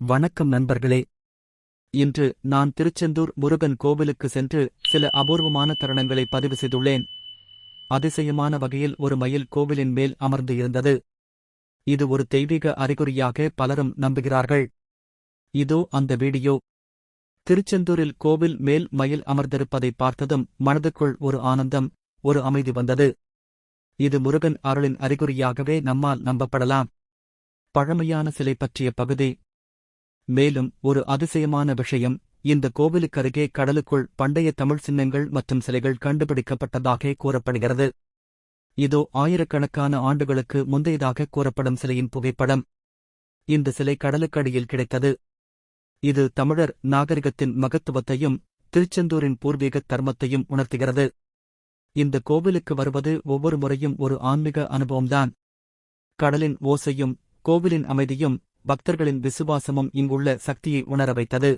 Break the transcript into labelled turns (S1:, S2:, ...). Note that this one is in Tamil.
S1: வணக்கம் நண்பர்களே. இன்று நான் திருச்செந்தூர் முருகன் கோவிலுக்கு சென்று சில அபூர்வமான தருணங்களை பதிவு செய்துள்ளேன். அதிசயமான வகையில் ஒரு மயில் கோவிலின் மேல் அமர்ந்து இருந்தது. இது ஒரு தெய்வீக அறிகுறியாக பலரும் நம்புகிறார்கள். இதோ அந்த வீடியோ. திருச்செந்தூரில் கோவில் மேல் மயில் அமர்ந்திருப்பதை பார்த்ததும் மனதுக்குள் ஒரு ஆனந்தம் ஒரு அமைதி வந்தது. இது முருகன் அருளின் அறிகுறியாகவே நம்மால் நம்பப்படலாம். பழமையான சிலை பற்றிய பகுதி மேலும் ஒரு அதிசயமான விஷயம் இந்த கோவிலுக்கருகே கடலுக்குள் பண்டைய தமிழ் சின்னங்கள் மற்றும் சிலைகள் கண்டுபிடிக்கப்பட்டதாக கூறப்படுகிறது. இதோ ஆயிரக்கணக்கான ஆண்டுகளுக்கு முந்தையதாக கூறப்படும் சிலையின் புகைப்படம். இந்த சிலை கடலுக்கடியில் கிடைத்தது. இது தமிழர் நாகரிகத்தின் மகத்துவத்தையும் திருச்செந்தூரின் பூர்வீக தர்மத்தையும் உணர்த்துகிறது. இந்த கோவிலுக்கு வருவது ஒவ்வொரு முறையும் ஒரு ஆன்மீக அனுபவம்தான். கடலின் ஓசையும் கோவிலின் அமைதியும் பக்தர்களின் விசுவாசமும் இங்குள்ள சக்தியை உணர வைத்தது